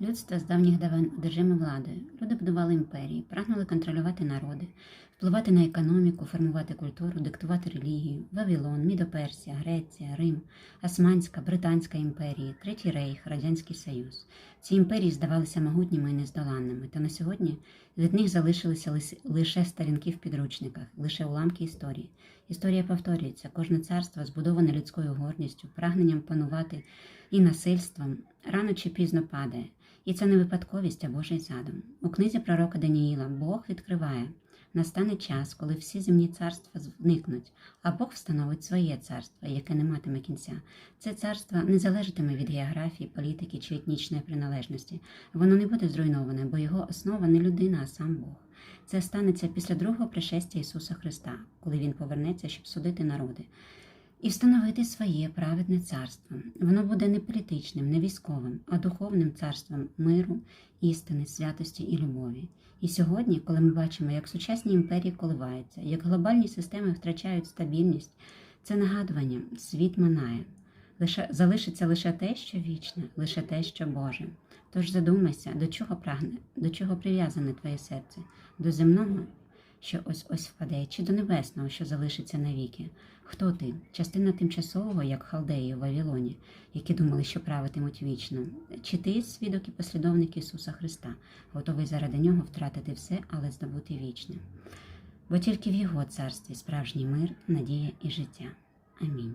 Людство з давніх давен одержиме владою. Люди будували імперії, прагнули контролювати народи, впливати на економіку, формувати культуру, диктувати релігію. Вавилон, Мідоперсія, Греція, Рим, Османська, Британська імперії, Третій Рейх, Радянський Союз. Ці імперії здавалися могутніми і нездоланними, та на сьогодні від них залишилися лише сторінки в підручниках, лише уламки історії. Історія повторюється, кожне царство збудоване людською гордістю, прагненням панувати і насильством, рано чи пізно падає. І це не випадковість, а Божий задум. У книзі пророка Даніїла Бог відкриває. Настане час, коли всі земні царства зникнуть, а Бог встановить своє царство, яке не матиме кінця. Це царство не залежатиме від географії, політики чи етнічної приналежності. Воно не буде зруйноване, бо його основа не людина, а сам Бог. Це станеться після другого пришестя Ісуса Христа, коли Він повернеться, щоб судити народи і встановити своє праведне царство. Воно буде не політичним, не військовим, а духовним царством миру, істини, святості і любові. І сьогодні, коли ми бачимо, як сучасні імперії коливаються, як глобальні системи втрачають стабільність, це нагадування, світ минає. Лише залишиться лише те, що вічне, лише те, що Боже. Тож задумайся, до чого прагне, до чого прив'язане твоє серце, до земного, що ось ось впаде, чи до небесного, що залишиться навіки. Хто ти? Частина тимчасового, як халдеї у Вавилоні, які думали, що правитимуть вічно, чи ти свідок і послідовник Ісуса Христа, готовий заради нього втратити все, але здобути вічне? Бо тільки в Його царстві справжній мир, надія і життя. Амінь.